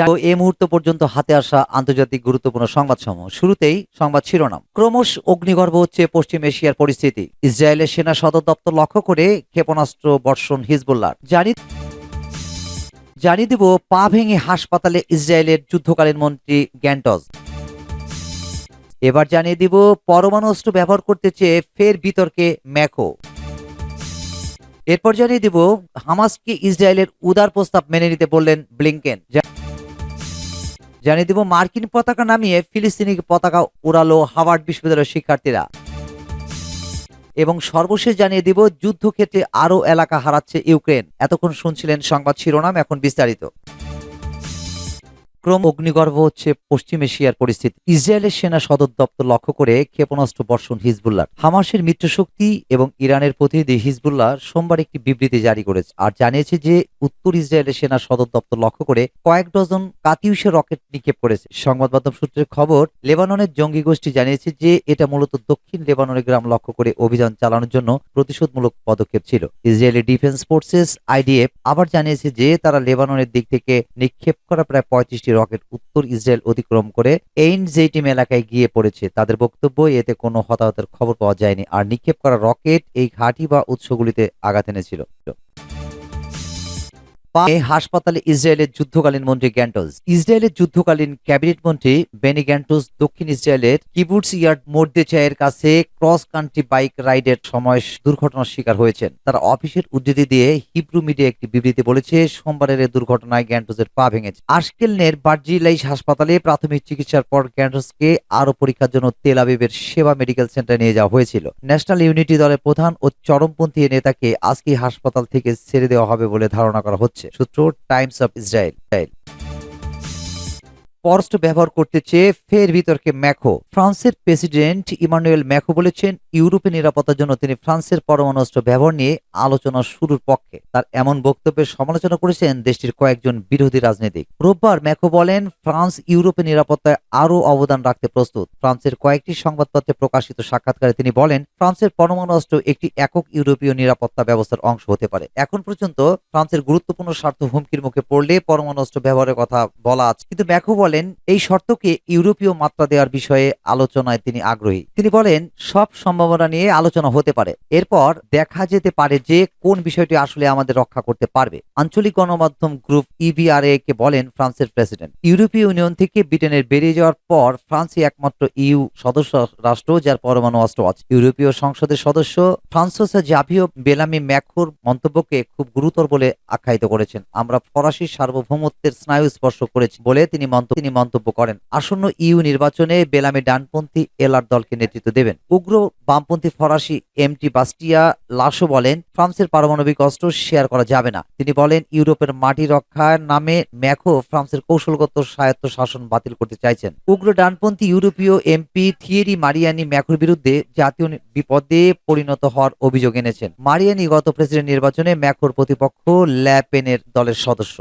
যা এ মুহূর্ত পর্যন্ত হাতে আসা আন্তর্জাতিক গুরুত্বপূর্ণ সংবাদসমূহ। শুরুতেই সংবাদ শিরোনাম। ক্রমশ অগ্নিগর্ভ হচ্ছে পশ্চিম এশিয়ার পরিস্থিতি। ইসরায়েলের সেনা সদর দপ্তর লক্ষ্য করে ক্ষেপণাস্ত্র বর্ষণ হিজবুল্লাহ জানি জানিয়ে দেব, পা ভেঙে হাসপাতালে ইসরায়েলের যুদ্ধকালীন মন্ত্রী গ্যান্টজ। এবার জানিয়ে দিব, পরমাণু অস্ত্র ব্যবহার করতে চেয়ে ফের বিতর্কে ম্যাকো। এরপর জানিয়ে দিব, হামাসকে ইসরায়েলের উদার প্রস্তাব মেনে নিতে বললেন ব্লিংকেন। জানিয়ে দিব, মার্কিন পতাকা নামিয়ে ফিলিস্তিনি পতাকা উড়ালো হাওয়ার্ড বিশ্ববিদ্যালয়ের শিক্ষার্থীরা। এবং সর্বশেষ জানিয়ে দিব, যুদ্ধক্ষেত্রে আরও এলাকা হারাচ্ছে ইউক্রেন। এতক্ষণ শুনছিলেন সংবাদ শিরোনাম, এখন বিস্তারিত। ক্রম অগ্নিগর্ভ হচ্ছে পশ্চিম এশিয়ার পরিস্থিতি। ইসরায়েলের সেনা সদর দপ্তর লক্ষ্য করে ক্ষেপণাস্ত্র বর্ষণ হিজবুল্লাহ। হামাসের মিত্রশক্তি এবং ইরানের প্রতিনিধি হিজবুল্লাহ সোমবার একটি বিবৃতি জারি করেছে আর জানিয়েছে যে উত্তর ইসরায়েলের সেনা সদর দপ্তর লক্ষ্য করে কয়েক ডজন কাতিউসে রকেট নিক্ষেপ করেছে। সংবাদ মাধ্যম সূত্রের খবর, লেবাননের জঙ্গি গোষ্ঠী জানিয়েছে যে এটা মূলত দক্ষিণ লেবাননের গ্রাম লক্ষ্য করে অভিযান চালানোর জন্য প্রতিশোধমূলক পদক্ষেপ ছিল। ইসরায়েলি ডিফেন্স ফোর্সেস আইডিএফ আবার জানিয়েছে যে তারা লেবাননের দিক থেকে নিক্ষেপ করা প্রায় পঁয়ত্রিশটি রকেট উত্তর ইসরায়েল অতিক্রম করে এইন জেইটিম এলাকায় গিয়ে পড়েছে, তাদের বক্তব্য, এতে কোনো হতাহতের খবর পাওয়া যায়নি। আর নিক্ষেপ করা রকেট এই ঘাঁটি বা উৎসগুলিতে আঘাত এনেছিল। পা- হাসপাতালে ইসরায়েলের যুদ্ধকালীন মন্ত্রী গ্যান্টোস ইসরায়েলের যুদ্ধকালীন ক্যাবিনেট মন্ত্রী বেনি গ্যান্টোস দক্ষিণ ইসরায়েলের কিবুটস ইয়ার্ড মোর্দেচায়ের কাছে ক্রস কান্ট্রি বাইক রাইডের সময় দুর্ঘটনার শিকার হয়েছেন। তার অফিসের উদ্ধৃতি দিয়ে হিব্রু মিডিয়া একটি বিবৃতি বলেছে, সোমবারের এই দুর্ঘটনায় গ্যান্টোসের পা ভেঙেছে। আশকেলনের বার্জিলাইস হাসপাতালে প্রাথমিক চিকিৎসার পর গ্যান্টোসকে আরও পরীক্ষার জন্য তেল আবিবের সেবা মেডিকেল সেন্টারে নিয়ে যাওয়া হয়েছিল। ন্যাশনাল ইউনিটি দলের প্রধান ও চরমপন্থী নেতাকে আজকে হাসপাতাল থেকে ছেড়ে দেওয়া হবে বলে ধারণা করা হচ্ছে। সূত্র টাইমস অফ ইসরায়েল। পরস্ট ব্যবহার করতে চেয়ে ফের বিতর্কে ম্যাখো। ফ্রান্সের প্রেসিডেন্ট ইমানুয়েল ম্যাখো বলেছেন ইউরোপের নিরাপত্তার জন্য তিনি ফ্রান্সের পরমাণু অস্ত্র ব্যবহার নিয়ে আলোচনা শুরুর পক্ষে। তার এমন বক্তব্যের সমালোচনা করেছেন দেশটির কয়েকজন বিরোধী রাজনীতিক। রোববার ম্যাখো বলেন, ফ্রান্স ইউরোপের নিরাপত্তায় আরও অবদান রাখতে প্রস্তুত। ফ্রান্সের কয়েকটি সংবাদপত্রে প্রকাশিত সাক্ষাৎকারে তিনি বলেন, ফ্রান্সের পরমাণু অস্ত্র একটি একক ইউরোপীয় নিরাপত্তা ব্যবস্থার অংশ হতে পারে। এখন পর্যন্ত ফ্রান্সের গুরুত্বপূর্ণ স্বার্থ হুমকির মুখে পড়লে পরমাণু অস্ত্র ব্যবহারের কথা বলা আছে। কিন্তু ম্যাখো বলেন এই শর্তকে ইউরোপীয় মাত্রা দেওয়ার বিষয়ে আলোচনায় তিনি আগ্রহী। তিনি বলেন, সব সম্ভাবনা নিয়ে আলোচনা হতে পারে। এরপর দেখা যেতে পারে যে কোন বিষয়টি আসলে আমাদের রক্ষা করতে পারবে। আঞ্চলিক গণমাধ্যম গ্রুপ ইবিআরএ কে বলেন ফ্রান্সের প্রেসিডেন্ট। ইউরোপীয় ইউনিয়ন থেকে ব্রিটেনের বেরিয়ে যাওয়ার পর ফ্রান্সই একমাত্র ইউ সদস্য রাষ্ট্র, যার পরমাণু অস্ত্র আছে। ইউরোপীয় সংসদের সদস্য ফ্রান্সোসা জাভিও বেলামি ম্যাখোর মন্তব্যকে খুব গুরুতর বলে আখ্যায়িত করেছেন। আমরা ফরাসি সার্বভৌমত্বের স্নায়ু স্পর্শ করেছি বলে তিনি মন্ত- তিনি মন্তব্য করেন। আসন্ন ইউ নির্বাচনে বেলামি ডানপন্থী এলআর দলকে নেতৃত্ব দেবেন। উগ্র বামপন্থী ফরাসি এমটি বাস্টিয়া লাশো বলেন, ফ্রান্সের পারমাণবিক অস্ত্র শেয়ার করা যাবে না। তিনি বলেন, ইউরোপের মাটি রক্ষার নামে ম্যাখো ফ্রান্সের কৌশলগত স্বায়ত্ত শাসন বাতিল করতে চাইছেন। উগ্র ডানপন্থী ইউরোপীয় এমপি থিয়েরি মারিয়ানি ম্যাখোর বিরুদ্ধে জাতীয় বিপদে পরিণত হওয়ার অভিযোগ এনেছেন। মারিয়ানি গত প্রেসিডেন্ট নির্বাচনে ম্যাখোর প্রতিপক্ষ ল্যাপেনের দলের সদস্য।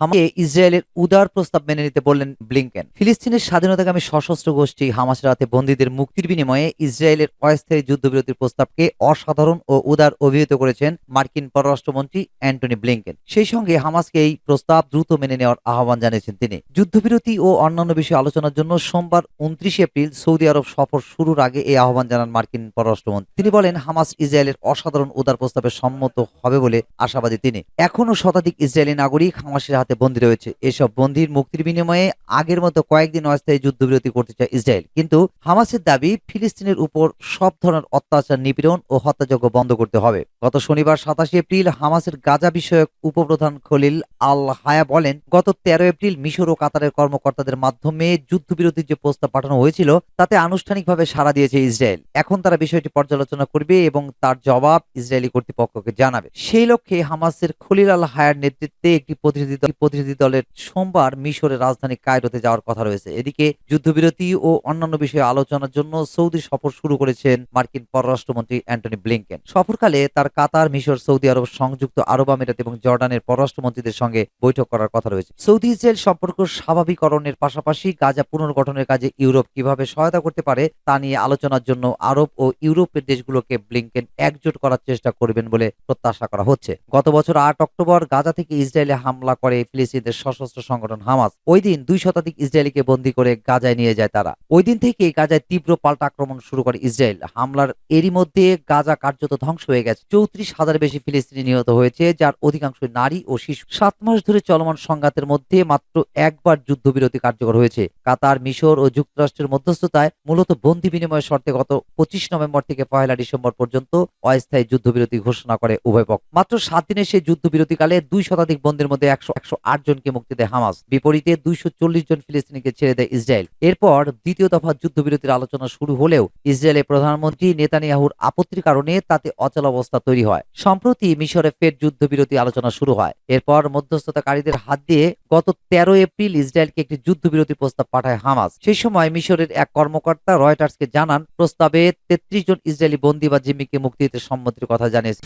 হামাকে ইসরায়েলের উদার প্রস্তাব মেনে নিতে বললেন ব্লিংকেন। ফিলিস্তিনের স্বাধীনতাকামী সশস্ত্র গোষ্ঠী হামাসের হাতে বন্দীদের মুক্তির বিনিময়ে ইসরায়েলের অস্থায়ী যুদ্ধবিরতির প্রস্তাবকে অসাধারণ ও উদার অভিহিত করেছেন মার্কিন পররাষ্ট্রমন্ত্রী অ্যান্টনি ব্লিংকেন। সেই সঙ্গে হামাসকে এই প্রস্তাব দ্রুত মেনে নেওয়ার আহ্বান জানিয়েছেন তিনি। যুদ্ধবিরতি ও অন্যান্য বিষয়ে আলোচনার জন্য সোমবার উনত্রিশে এপ্রিল সৌদি আরব সফর শুরুর আগে এই আহ্বান জানান মার্কিন পররাষ্ট্রমন্ত্রী। তিনি বলেন, হামাস ইসরায়েলের অসাধারণ উদার প্রস্তাবে সম্মত হবে বলে আশাবাদী তিনি। এখনও শতাধিক ইসরায়েলি নাগরিক হামাসের হাতে বন্দী রয়েছে। এসব বন্দির মুক্তির বিনিময়ে আগের মতো কয়েকদিন অস্থায়ী যুদ্ধবিরতি করতে চায় ইসরায়েল। কিন্তু হামাসের দাবি, ফিলিস্তিনের উপর সব ধরনের অত্যাচার, নিপীড়ন ও হত্যাযজ্ঞ বন্ধ করতে হবে। গত শনিবার সাতাশে এপ্রিল হামাসের গাজা বিষয়ক উপপ্রধান খলিল আল হায়া বলেন, গত তেরো এপ্রিল মিশর ও কাতারের কর্মকর্তাদের মাধ্যমে যুদ্ধবিরতির যে প্রস্তাব পাঠানো হয়েছিল, তাতে আনুষ্ঠানিকভাবে সাড়া দিয়েছে ইসরায়েল। এখন তারা বিষয়টি পর্যালোচনা করবে এবং তার জবাব ইসরায়েলি কর্তৃপক্ষকে জানাবে। সেই লক্ষ্যে হামাসের খলিল আল হায়ার নেতৃত্বে একটি প্রতিনিধি প্রতিনিধি দলের সোমবার মিশরের রাজধানী কায়রোতে যাওয়ার কথা রয়েছে। এদিকে যুদ্ধবিরতি ও অন্যান্য বিষয়ে আলোচনার জন্য সৌদি সফর শুরু করেছেন মার্কিন পররাষ্ট্রমন্ত্রী অ্যান্টনি ব্লিংকেন। সফরকালে তার কাতার, মিশর, সৌদি আরব সংযুক্ত আরব আমিরাত এবং জর্ডানের পররাষ্ট্রমন্ত্রীদের সঙ্গে বৈঠক করার কথা রয়েছে। সৌদি ইসরায়েল সম্পর্ক স্বাভাবিকরণের পাশাপাশি গাজা পুনর্গঠনের কাজে ইউরোপ কীভাবে সহায়তা করতে পারে তা নিয়ে আলোচনার জন্য আরব ও ইউরোপের দেশগুলোকে ব্লিংকেন একজোট করার চেষ্টা করবেন বলে প্রত্যাশা করা হচ্ছে। গত বছর আট অক্টোবর গাজা থেকে ইসরায়েলে হামলা করে ফিলিস্তিনদের সশস্ত্র সংগঠন হামাস। ওই দিন দুই শতাধিক ইসরায়েলিকে বন্দী করে গাজায় নিয়ে যায় তারা। ওই দিন থেকে গাজায় তীব্র পাল্টা আক্রমণ শুরু করে ইসরায়েল। হামলার এরই মধ্যে গাজা কার্যত ধ্বংস হয়ে গেছে। চৌত্রিশ হাজার বেশি ফিলিস্তিনি নিহত হয়েছে, যার অধিকাংশ নারী ও শিশু। সাত মাস ধরে চলমান সংঘাতের মধ্যে মাত্র একবার যুদ্ধবিরতি কার্যকর হয়েছে। কাতার, মিশর ও যুক্তরাষ্ট্রের মধ্যস্থতায় মূলত বন্দি বিনিময় শর্তে গত পঁচিশ নভেম্বর থেকে পয়লা ডিসেম্বর পর্যন্ত অস্থায়ী যুদ্ধবিরতি ঘোষণা করে উভয় পক্ষ। মাত্র সাত দিনের সেই যুদ্ধবিরতিকালে দুই শতাধিক বন্দির মধ্যে একশো একশো আট জনকে মুক্তি দেয় হামাস। বিপরীতে দুইশো চল্লিশ জন ফিলিস্তিনিকে ছেড়ে দেয় ইসরায়েল। এরপর দ্বিতীয় দফা যুদ্ধবিরতির আলোচনা শুরু হলেও ইসরায়েলের প্রধানমন্ত্রী নেতানিয়াহুর আপত্তির কারণে তাতে অচল অবস্থা তৈরি হয়। সম্প্রতি মিশরে ফের যুদ্ধবিরতি আলোচনা শুরু হয়। এরপর মধ্যস্থতাকারীদের হাত দিয়ে গত তেরো এপ্রিল ইসরায়েলকে একটি যুদ্ধবিরতি প্রস্তাব পাঠায় হামাস। সেই সময় মিশরের এক কর্মকর্তা রয়টার্সকে জানান, প্রস্তাবে তেত্রিশ জন ইসরায়েলি বন্দী বা জিম্মিকে মুক্তি দিতে সম্মতির কথা জানিয়েছে।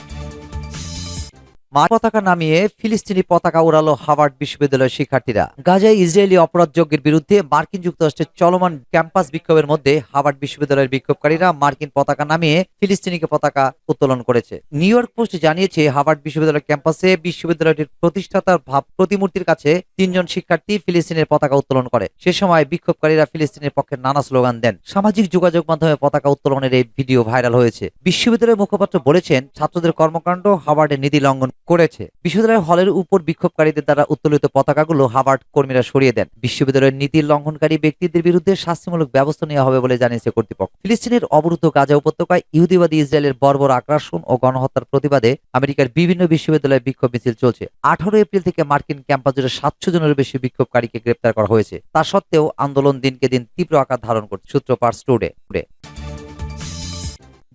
মাঠ পতাকা নামিয়ে ফিলিস্তিনি পতাকা উড়ালো হাভার্ড বিশ্ববিদ্যালয়ের শিক্ষার্থীরা। গাজায় ইসরায়েলি অপরাধযজ্ঞের বিরুদ্ধে মার্কিন যুক্তরাষ্ট্রের চলমান ক্যাম্পাস বিক্ষোভের মধ্যে হাভার্ড বিশ্ববিদ্যালয়ের বিক্ষোভকারীরা মার্কিন পতাকা নামিয়ে ফিলিস্তিনিকে পতাকা উত্তোলন করেছে। নিউ ইয়র্ক পোস্ট জানিয়েছে হাভার্ড বিশ্ববিদ্যালয় ক্যাম্পাসে বিশ্ববিদ্যালয়টির প্রতিষ্ঠাতার ভাব প্রতিমূর্তির কাছে তিনজন শিক্ষার্থী ফিলিস্তিনের পতাকা উত্তোলন করে। সে সময় বিক্ষোভকারীরা ফিলিস্তিনের পক্ষে নানা স্লোগান দেন। সামাজিক যোগাযোগ মাধ্যমে পতাকা উত্তোলনের এই ভিডিও ভাইরাল হয়েছে। বিশ্ববিদ্যালয়ের মুখপাত্র বলেছেন, ছাত্রদের কর্মকাণ্ড হাভার্ডের নীতি লঙ্ঘন করেছে। বিশ্ববিদ্যালয়ের হলের উপর বিক্ষোভকারীদের দ্বারা উত্তোলিত পতাকাগুলো হাভার্ড কর্মীরা সরিয়ে দেন। বিশ্ববিদ্যালয়ের নীতির লঙ্ঘনকারী ব্যক্তিদের বিরুদ্ধে শাস্তিমূলক ব্যবস্থা নেওয়া হবে বলে জানিয়েছে কর্তৃপক্ষ। ফিলিস্তিনের অবরুদ্ধ গাজা উপত্যকায় ইহুদিবাদী ইসরায়েলের বর্বর আগ্রাসন ও গণহত্যার প্রতিবাদে আমেরিকার বিভিন্ন বিশ্ববিদ্যালয়ে বিক্ষোভ মিছিল চলছে। আঠারো এপ্রিল থেকে মার্কিন ক্যাম্পাস জুড়ে সাতশো জনের বেশি বিক্ষোভকারীকে গ্রেপ্তার করা হয়েছে। তা সত্ত্বেও আন্দোলন দিনকে দিন তীব্র আকার ধারণ করছে। সূত্র পার্স টুডে।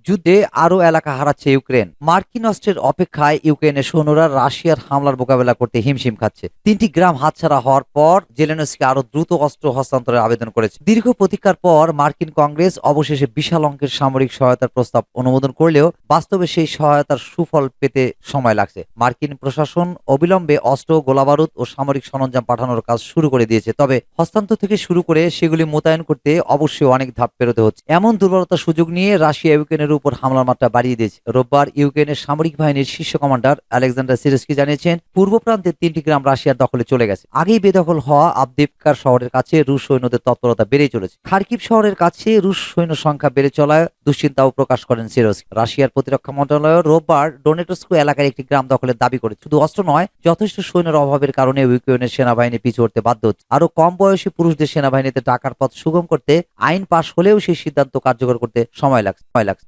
যুদ্ধে আরও এলাকা হারাচ্ছে ইউক্রেন। মার্কিন অস্ত্রের অপেক্ষায় ইউক্রেনের সৈন্যরা রাশিয়ার হামলার মোকাবেলা করতে হিমশিম খাচ্ছে। তিনটি গ্রাম হাতছাড়া হওয়ার পর জেলেনস্কি আরও দ্রুত অস্ত্র হস্তান্তরের আবেদন করেছে। দীর্ঘ প্রতীক্ষার পর মার্কিন কংগ্রেস অবশেষে বিশাল অঙ্কের সামরিক সহায়তার প্রস্তাব অনুমোদন করলেও বাস্তবে সেই সহায়তার সুফল পেতে সময় লাগছে। মার্কিন প্রশাসন অবিলম্বে অস্ত্র, গোলাবারুদ ও সামরিক সরঞ্জাম পাঠানোর কাজ শুরু করে দিয়েছে, তবে হস্তান্তর থেকে শুরু করে সেগুলি মোতায়েন করতে অবশ্যই অনেক ধাপ পেরোতে হচ্ছে। এমন দুর্বলতার সুযোগ নিয়ে রাশিয়া ইউক্রেনের উপর হামলার মাত্রা বাড়িয়ে দিয়েছে। রোববার ইউক্রেনের সামরিক বাহিনীর শীর্ষ কমান্ডার আলেকজান্ডার সিরেস্কি জানিয়েছেন, পূর্ব প্রান্তের তিনটি গ্রাম রাশিয়ার দখলে চলে গেছে। আগেই বেদখল হওয়া আবদেবকার শহরের কাছে রুশ সৈন্যদের তৎপরতা বেড়ে চলেছে। খার্কিব শহরের কাছে রুশ সৈন্য সংখ্যা বেড়ে চলায় দুশ্চিন্তাও প্রকাশ করেন সিরোস্কি। রাশিয়ার প্রতিরক্ষা মন্ত্রণালয় রোববার ডোনেটস্কো এলাকার একটি গ্রাম দখলের দাবি করে শুধু অস্ত্র নয়, যথেষ্ট সৈন্যের অভাবের কারণে ইউক্রেনের সেনাবাহিনী পিছু হতে বাধ্য হচ্ছে। আরও কম বয়সী পুরুষদের সেনাবাহিনীতে টাকার পথ সুগম করতে আইন পাশ হলেও সেই সিদ্ধান্ত কার্যকর করতে সময় লাগছে। সময় লাগছে।